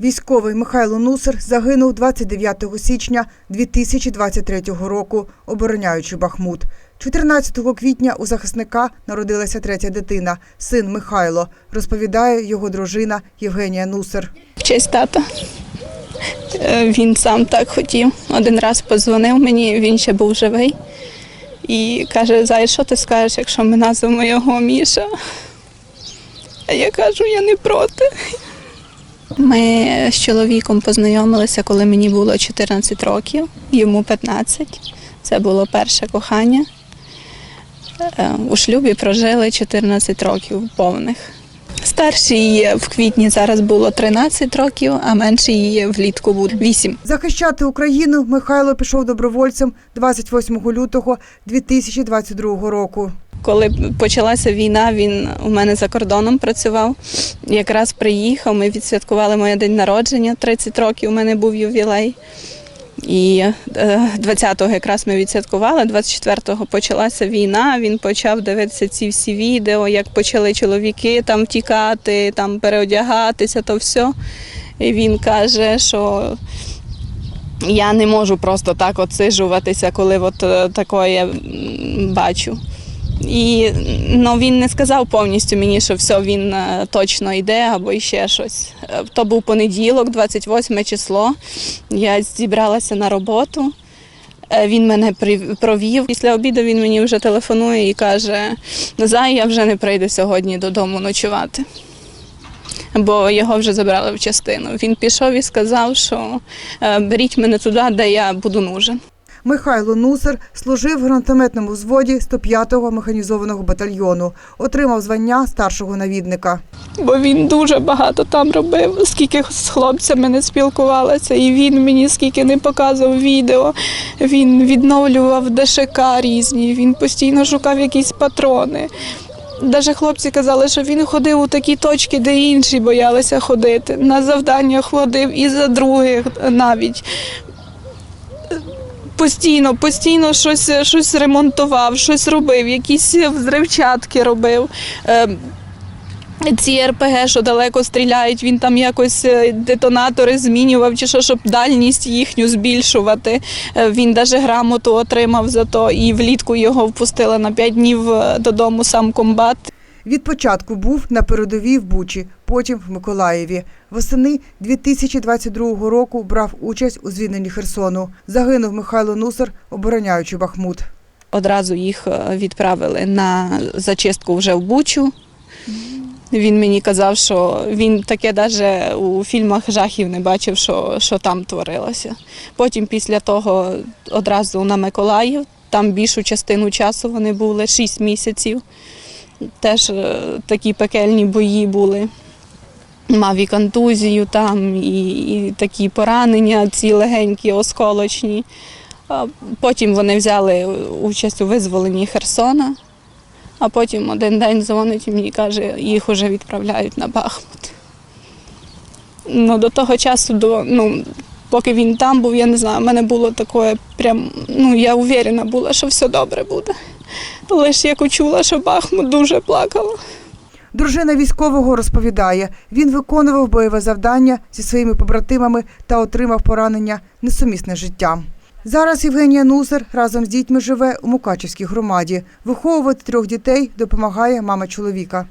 Військовий Михайло Нусер загинув 29 січня 2023 року, обороняючи Бахмут. 14 квітня у захисника народилася третя дитина, син Михайло, розповідає його дружина Євгенія Нусер. В честь тата. Е, Він сам так хотів. Один раз подзвонив мені, він ще був живий. І каже: Зай, що ти скажеш, якщо ми назвемо його Міша? А я кажу, я не проти. Ми з чоловіком познайомилися, коли мені було 14 років, йому 15. Це було перше кохання. Е, У шлюбі прожили 14 років повних. Старшій в квітні зараз було 13 років, а меншій влітку буде 8. Захищати Україну Михайло пішов добровольцем 28 лютого 2022 року. Коли почалася війна, він у мене за кордоном працював. Якраз приїхав, ми відсвяткували моє день народження, 30 років у мене був ювілей. І е, 20-го якраз ми відсвяткували, 24-го почалася війна. Він почав дивитися ці всі відео, як почали чоловіки там втікати, там переодягатися, то все. І він каже, що я не можу просто так отсиджуватися, коли от е, такое бачу. І ну, він не сказав повністю мені, що все, він е, точно йде або ще щось. Е, То був понеділок, 28 число. Я зібралася на роботу. Е, Він мене провів. Після обіду він мені вже телефонує і каже: Зай, я вже не прийду сьогодні додому ночувати. Бо його вже забрали в частину. Він пішов і сказав, що беріть мене туди, де я буду нужен. Михайло Нусер служив в гранатометному взводі 105-го механізованого батальйону, отримав звання старшого навідника. Бо він дуже багато там робив, скільки з хлопцями не спілкувалася, і він мені скільки не показував відео. Він відновлював ДШК різні, він постійно шукав якісь патрони. Даже хлопці казали, що він ходив у такі точки, де інші боялися ходити. На завдання ходив і за других навіть. Постійно, постійно щось, щось ремонтував, щось робив, якісь взривчатки робив. Е, ці РПГ, що далеко стріляють, він там якось е, детонатори змінював, чи що, щоб дальність їхню збільшувати. Е, Він навіть грамоту отримав за то, і влітку його впустили на 5 днів е, додому сам комбат. Від початку був на передовій в Бучі, потім в Миколаєві. Восени 2022 року брав участь у звільненні Херсону. Загинув Михайло Нусер, обороняючи Бахмут. Одразу їх е, відправили на зачистку вже в Бучу. Він мені казав, що він таке навіть у фільмах жахів не бачив, що, що там творилося. Потім після того одразу на Миколаїв, там більшу частину часу вони були 6 місяців. Теж е, такі пекельні бої були. Мав і контузію там, і, і такі поранення, ці легенькі, осколочні. Потім вони взяли участь у визволенні Херсона, а потім один день дзвонить і мені каже, їх вже відправляють на Бахмут. Ну, до того часу, до, ну, поки він там був, я не знаю, в мене було таке ну, я уверена була, що все добре буде. Лише як учула, що Бахмут дуже плакала. Дружина військового розповідає, він виконував бойове завдання зі своїми побратимами та отримав поранення несумісне життя. Зараз Євгенія Нусер разом з дітьми живе у Мукачівській громаді. Виховувати трьох дітей допомагає мама чоловіка.